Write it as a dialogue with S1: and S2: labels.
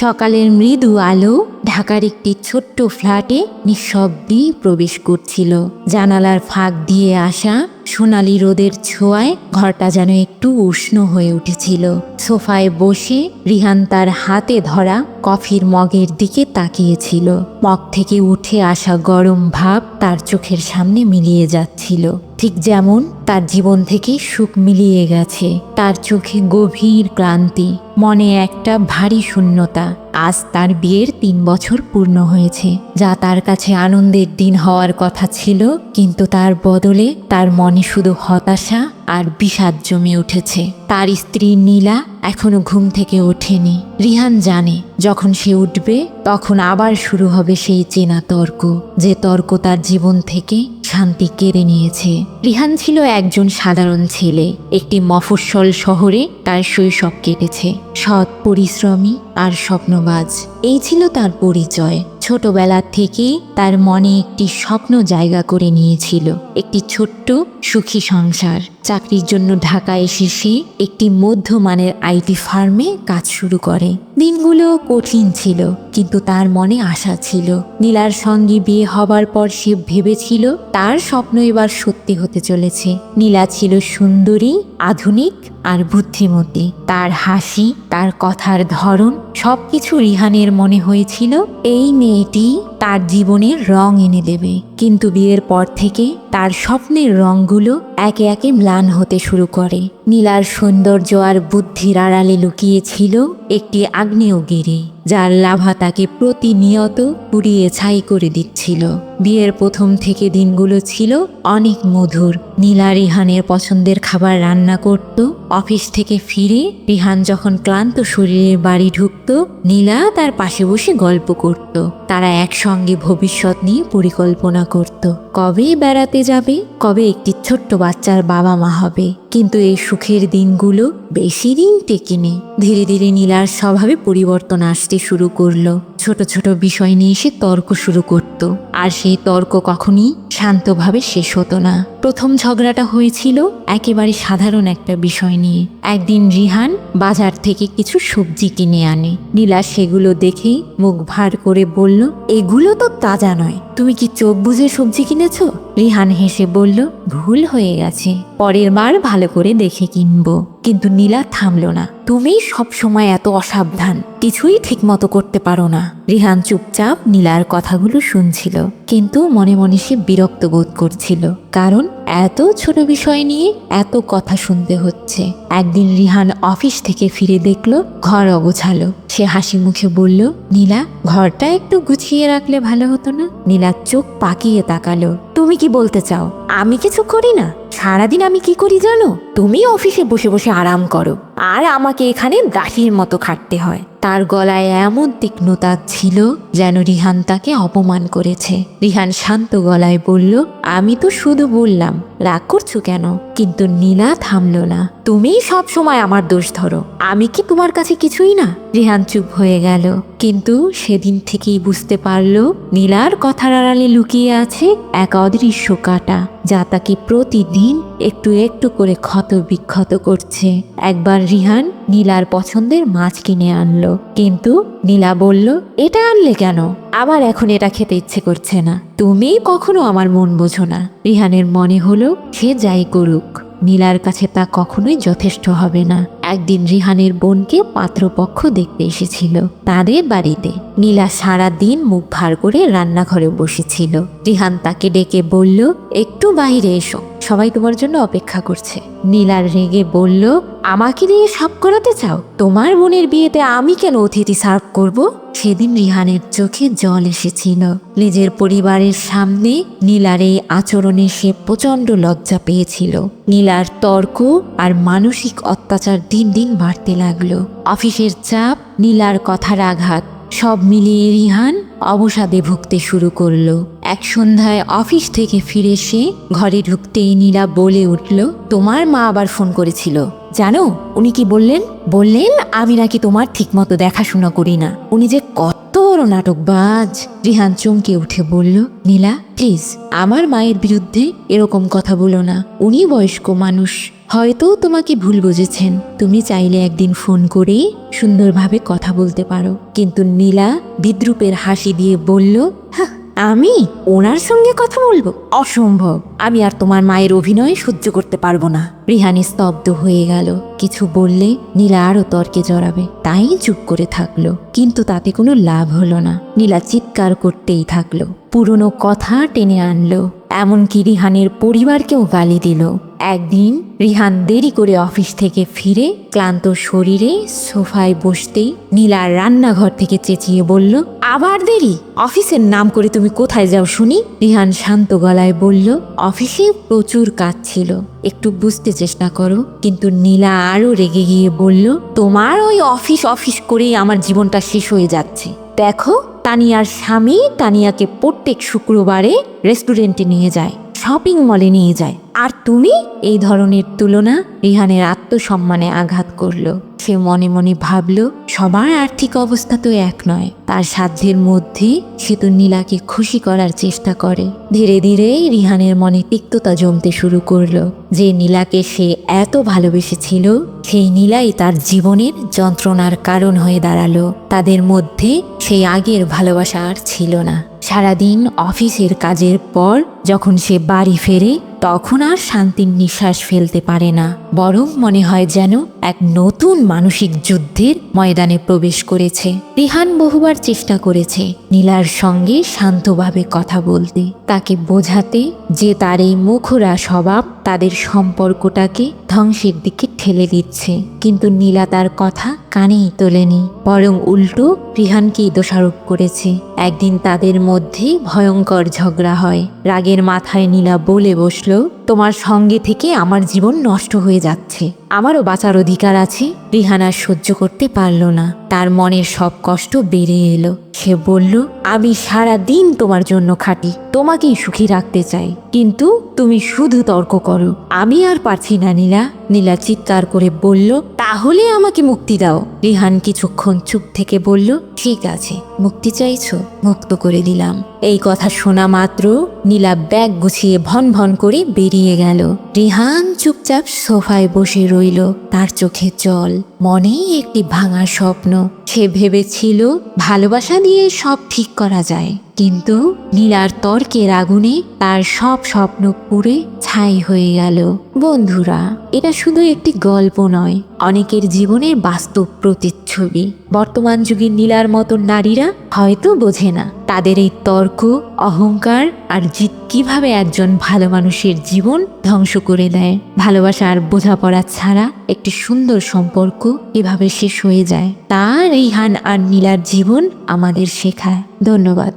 S1: সকালের মৃদু আলো ঢাকার একটি ছোট্ট ফ্ল্যাটে নিঃশব্দেই প্রবেশ করছিল। জানালার ফাঁক দিয়ে আসা সোনালি রোদের ছোঁয়ায় ঘরটা যেন একটু উষ্ণ হয়ে উঠেছিল। সোফায় বসে রিহান তার হাতে ধরা কফির মগের দিকে তাকিয়েছিল। মগ থেকে উঠে আসা গরম ভাব তার চোখের সামনে মিলিয়ে যাচ্ছিল। ঠিক যেমন তার জীবন থেকে সুখ মিলিয়ে গেছে। তার চোখে গভীর ক্লান্তি, মনে একটা ভারী শূন্যতা। আজ তার বিয়ের তিন বছর পূর্ণ হয়েছে। যা তার কাছে আনন্দের দিন হওয়ার কথা ছিল, কিন্তু তার বদলে তার মনে শুধু হতাশা আর বিষাদ জমে উঠেছে। তার স্ত্রী নীলা এখনও ঘুম থেকে ওঠেনি। রিহান জানে, যখন সে উঠবে, তখন আবার শুরু হবে সেই চেনা তর্ক, যে তর্ক তার জীবন থেকে শান্তি কেড়ে নিয়েছে। রিহান ছিল একজন সাধারণ ছেলে। একটি মফস্বল শহরে তার শৈশব কেটেছে। সৎ পরিশ্রমী আর স্বপ্নবাজ। এই ছিল তার পরিচয়। ছোটবেলার থেকেই তার মনে একটি স্বপ্ন জায়গা করে নিয়েছিল। একটি ছোট্ট সুখী সংসার। চাকরির জন্য ঢাকা এসে সে একটি মধ্যমানের আইটি ফার্মে কাজ শুরু করে। দিনগুলো কঠিন ছিল, কিন্তু তার মনে আশা ছিল। নীলার সঙ্গে বিয়ে হবার পর সে ভেবেছিল, তার স্বপ্ন এবার সত্যি হতে চলেছে। নীলা ছিল সুন্দরী, আধুনিক আর বুদ্ধিমতী। তার হাসি, তার কথার ধরন, সবকিছু রিহানের মনে হয়েছিল, এই মেয়েটি তার জীবনের রং এনে দেবে। কিন্তু বিয়ের পর থেকে তার স্বপ্নের রঙগুলো একে একে ম্লান হতে শুরু করে। নীলার সৌন্দর্য আর বুদ্ধির আড়ালে লুকিয়েছিল একটি আগ্নেয়গিরি, যার লাভা তাকে প্রতিনিয়ত পুড়িয়ে ছাই করে দিচ্ছিল। বিয়ের প্রথম থেকে দিনগুলো ছিল অনেক মধুর। নীলা রিহানের পছন্দের খাবার রান্না করত, অফিস থেকে ফিরে রিহান যখন ক্লান্ত শরীরে বাড়ি ঢুকত, নীলা তার পাশে বসে গল্প করত। তারা একসঙ্গে ভবিষ্যৎ নিয়ে পরিকল্পনা করত। কবে বেড়াতে যাবে? কবে একটি ছোট্ট বাচ্চার বাবা মা হবে? কিন্তু এই সুখের দিনগুলো বেশি দিন টেকেনি। ধীরে ধীরে নীলার স্বভাবে পরিবর্তন আসতে শুরু করল। ছোট ছোট বিষয় নিয়ে সে তর্ক শুরু করত। আর সেই তর্ক কখনই শান্তভাবে শেষ হতো না। প্রথম ঝগড়াটা হয়েছিল একেবারে সাধারণ একটা বিষয় নিয়ে। একদিন রিহান বাজার থেকে কিছু সবজি কিনে আনে। নীলা সেগুলো দেখেই মুখ ভার করে বলল, এগুলো তো তাজা নয়। তুমি কি চোখ বুঝে সবজি কিনেছো? রিহান হেসে বলল, ভুল হয়ে গেছে। পরের বার ভালো করে দেখে কিনবো। কিন্তু নীলা থামল না। তুমি সব সময় এত অসাবধান, কিছুই ঠিকমতো করতে পারো না। রিহান চুপচাপ নীলার কথাগুলো শুনছিল, কিন্তু মনে মনে সে বিরক্ত বোধ করছিল, কারণ এত ছোট বিষয় নিয়ে এত কথা শুনতে হচ্ছে। একদিন রিহান অফিস থেকে ফিরে দেখল, ঘর অগোছালো। সে হাসি মুখে বলল, নীলা, ঘরটা একটু গুছিয়ে রাখলে ভালো হতো না? নীলার চোখ পাকিয়ে তাকালো, তুমি কি বলতে চাও? আমি কিছু করি না? সারাদিন আমি কি করি জানো? তুমি অফিসে বসে বসে আরাম করো। আর আমাকে এখানে দাসীর মতো খাটতে হয়। তার গলায় এমন তীক্ষ্ণতা ছিল যেন রিহান তাকে অপমান করেছে। রিহান শান্ত গলায় বলল, আমি তো শুধু বললাম, রাগ করছ কেন? কিন্তু নীলা থামলো না। তুমি সব সময় আমার দোষ ধরো। আমি কি তোমার কাছে কিছুই না? রিহান চুপ হয়ে গেল। কিন্তু সেদিন থেকেই বুঝতে পারল, নীলার কথার আড়ালে লুকিয়ে আছে এক অদৃশ্য কাটা, যা তাকে প্রতিদিন একটু একটু করে ক্ষত বিক্ষত করছে। একবার রিহান নীলার পছন্দের মাছ কিনে আনল। কিন্তু নীলা বলল, এটা আনলে কেন? আমার এখন এটা খেতে ইচ্ছে করছে না। তুমি কখনো আমার মন বোঝো না। রিহানের মনে হলো, সে যাই করুক। নীলার কাছে তা কখনোই যথেষ্ট হবে না। একদিন রিহানের বোনকে পাত্রপক্ষ দেখতে এসেছিল। তাদের বাড়িতে নীলা সারা দিন মুখ ভার করে রান্নাঘরে বসেছিল। রিহান তাকে ডেকে বলল, একটু বাইরে এসো, সবাই তোমার জন্য অপেক্ষা করছে। নীলার রেগে বলল, আমাকে দিয়ে সব করাতে চাও? তোমার বোনের বিয়েতে আমি কেন অতিথি সার্ভ করব? সেদিন রিহানের চোখে জল এসেছিল। নিজের পরিবারের সামনে নীলার এই আচরণে সে প্রচণ্ড লজ্জা পেয়েছিল। নীলার তর্ক আর মানসিক অত্যাচার দিন দিন বাড়তে লাগল। অফিসের চাপ, নীলার কথার আঘাত, সব মিলিয়ে রিহান অবসাদে ভুগতে শুরু করল। এক সন্ধ্যায় অফিস থেকে ফিরে সে ঘরে ঢুকতেই নীলা বলে উঠল, তোমার মা আবার ফোন করেছিল। জানো, উনি কি বললেন? বললেন, আমি নাকি তোমার ঠিক মতো দেখাশোনা করি না। উনি যে কত বড় নাটকবাজ। রিহান চমকে উঠে বলল নীলা প্লিজ আমার মায়ের বিরুদ্ধে এরকম কথা বলো না। উনি বয়স্ক মানুষ। হয়তো তোমাকে ভুল বুঝেছেন। তুমি চাইলে একদিন ফোন করে সুন্দরভাবে কথা বলতে পারো। কিন্তু নীলা বিদ্রুপের হাসি দিয়ে বলল "হাহ, আমি ওনার সঙ্গে কথা বলব? অসম্ভব। আমি আর তোমার মায়ের অভিনয় সহ্য করতে পারব না। রিহানি স্তব্ধ হয়ে গেল। কিছু বললে নীলা আরও তর্কে জড়াবে। তাই চুপ করে থাকল। কিন্তু তাতে কোনো লাভ হলো না। নীলা চিৎকার করতেই থাকল। পুরনো কথা টেনে আনলো। এমনকি রিহানের পরিবারকেও গালি দিল। একদিন রিহান দেরি করে অফিস থেকে ফিরে ক্লান্ত শরীরে সোফায় বসতেই নীলা রান্নাঘর থেকে চেঁচিয়ে বলল, আবার দেরি? অফিসের নাম করে তুমি কোথায় যাও শুনি? রিহান শান্ত গলায় বলল, অফিসে প্রচুর কাজ ছিল। একটু বুঝতে চেষ্টা করো। কিন্তু নীলা আরও রেগে গিয়ে বলল, তোমার ওই অফিস অফিস করেই আমার জীবনটা শেষ হয়ে যাচ্ছে। দেখো তানিয়ার স্বামী তানিয়াকে প্রত্যেক শুক্রবারে রেস্টুরেন্টে নিয়ে যায়। শপিং মলে নিয়ে যায়। আর তুমি? এই ধরনের তুলনা রিহানের আত্মসম্মানে আঘাত করল। সে মনে মনে ভাবল, সবার আর্থিক অবস্থা তো এক নয়। তার সাধ্যের মধ্যে সে তো নীলাকে খুশি করার চেষ্টা করে। ধীরে ধীরে রিহানের মনে তিক্ততা জমতে শুরু করল যে নীলাকে সে এত ভালোবেসেছিল, সেই নীলাই তার জীবনের যন্ত্রণার কারণ হয়ে দাঁড়াল। তাদের মধ্যে সেই আগের ভালোবাসা আর ছিল না। সারাদিন অফিসের কাজের পর যখন সে বাড়ি ফেরে, তখন আর শান্তির নিঃশ্বাস ফেলতে পারে না। বরং মনে হয় যেন এক নতুন মানসিক যুদ্ধের ময়দানে প্রবেশ করেছে। রিহান বহুবার চেষ্টা করেছে নীলার সঙ্গে শান্তভাবে কথা বলতে। তাকে বোঝাতে যে তার এই মুখরা স্বভাব তাদের সম্পর্কটাকে ধ্বংসের দিকে ঠেলে দিচ্ছে। কিন্তু নীলা তার কথা কানেই তোলেনি, বরং উল্টো রিহানকেই দোষারোপ করেছে। একদিন তাদের মধ্যে ভয়ঙ্কর ঝগড়া হয়। রাগের মাথায় নীলা বলে বসল, তোমার সঙ্গে থেকে আমার জীবন নষ্ট হয়ে যাচ্ছে। আমারও বাঁচার অধিকার আছে। রিহানা সহ্য করতে পারল না। তার মনের সব কষ্ট বেড়ে এলো। সে বলল, আমি সারা দিন তোমার জন্য খাটি, তোমাকেই সুখী রাখতে চাই। কিন্তু তুমি শুধু তর্ক করো। আমি আর পারছি না, নীলা। নীলা চিৎকার করে বলল, তাহলে আমাকে মুক্তি দাও। রিহান কিছুক্ষণ চুপ থেকে বলল, ঠিক আছে, মুক্তি চাইছো? মুক্ত করে দিলাম। এই কথা শোনা মাত্র নীলা ব্যাগ গুছিয়ে ভন ভন করে বেরিয়ে গেল। রিহান চুপচাপ সোফায় বসে রইল, তার চোখে জল, মনেই একটি ভাঙা স্বপ্ন। সে ভেবেছিল, ভালোবাসা দিয়ে সব ঠিক করা যায়। কিন্তু নীলার তর্কের আগুনে তার সব স্বপ্ন পুড়ে ছাই হয়ে গেল। বন্ধুরা, এটা শুধু একটি গল্প নয়, অনেকের জীবনের বাস্তব প্রতিচ্ছবি। বর্তমান যুগের নীলার মতো নারীরা হয়তো বোঝে না, তাদের এই তর্ক, অহংকার আর জিত কীভাবে একজন ভালো মানুষের জীবন ধ্বংস করে দেয়। ভালোবাসা আর বোঝাপড়া ছাড়া একটি সুন্দর সম্পর্ক এভাবে শেষ হয়ে যায়। তার এই হান আর নীলার জীবন আমাদের শেখায়। ধন্যবাদ।